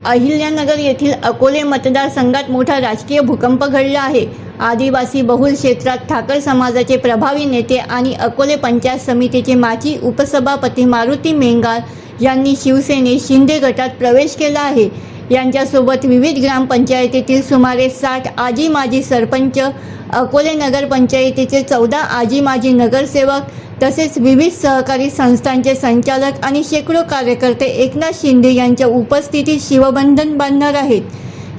अहिल्यानगर येथील अकोले मतदारसंघात मोठा राजकीय भूकंप घडला आहे. आदिवासी बहुल क्षेत्रात ठाकर समाजाचे प्रभावी नेते आणि अकोले पंचायत समितीचे माजी उपसभापती मारुती मेंगार यांनी शिवसेनेत शिंदे गटात प्रवेश केला आहे. यांच्यासोबत विविध ग्रामपंचायतीतील सुमारे साठ आजी माजी सरपंच अकोले नगरपंचायतीचे चौदा आजी माजी नगरसेवक तसेच विविध सहकारी संस्थांचे संचालक आणि शेकडो कार्यकर्ते एकनाथ शिंदे यांच्या उपस्थितीत शिवबंधन बांधणार आहेत.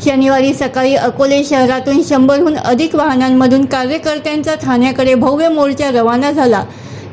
शनिवारी सकाळी अकोले शहरातून शंभरहून अधिक वाहनांमधून कार्यकर्त्यांचा ठाण्याकडे भव्य मोर्चा रवाना झाला.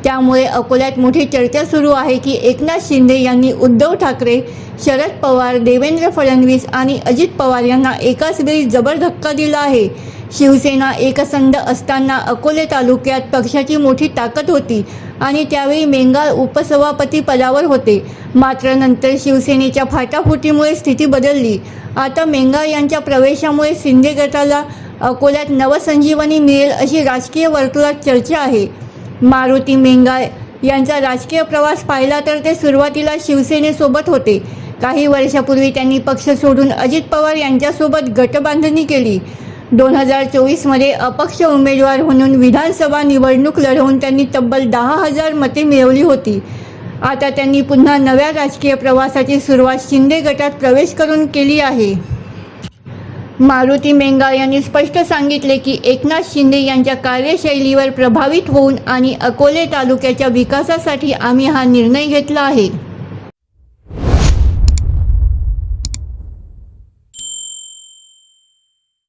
त्यामुळे अकोल्यात मोठी चर्चा सुरू आहे की एकनाथ शिंदे यांनी उद्धव ठाकरे शरद पवार देवेंद्र फडणवीस आणि अजित पवार यांना एकाच वेळी जबर धक्का दिला आहे. शिवसेना एकसंध असताना अकोले तालुक्यात पक्षाची मोठी ताकद होती आणि त्यावेळी मेंगाळ उपसभापती पदावर होते. मात्र नंतर शिवसेनेच्या फाटाफुटीमुळे स्थिती बदलली. आता मेंगाळ यांच्या प्रवेशामुळे शिंदे गटाला अकोल्यात नवसंजीवनी मिळेल अशी राजकीय वर्तुळात चर्चा आहे. मारुती मेंगाळ यांचा राजकीय प्रवास पाहिला तर ते सुरुवातीला शिवसेनेसोबत होते. काही वर्षापूर्वी त्यांनी पक्ष सोडून अजित पवार यांच्यासोबत गटबांधणी केली. दोन हजार चोवीसमध्ये अपक्ष उमेदवार म्हणून विधानसभा निवडणूक लढवून त्यांनी तब्बल दहा हजार मते मिळवली होती. आता त्यांनी पुन्हा नव्या राजकीय प्रवासाची सुरुवात शिंदे गटात प्रवेश करून केली आहे. मारुती मेंगा यांनी स्पष्ट सांगितले की एकनाथ शिंदे यांच्या कार्यशैलीवर प्रभावित होऊन आणि अकोले तालुक्याच्या विकासासाठी आम्ही हा निर्णय घेतला आहे.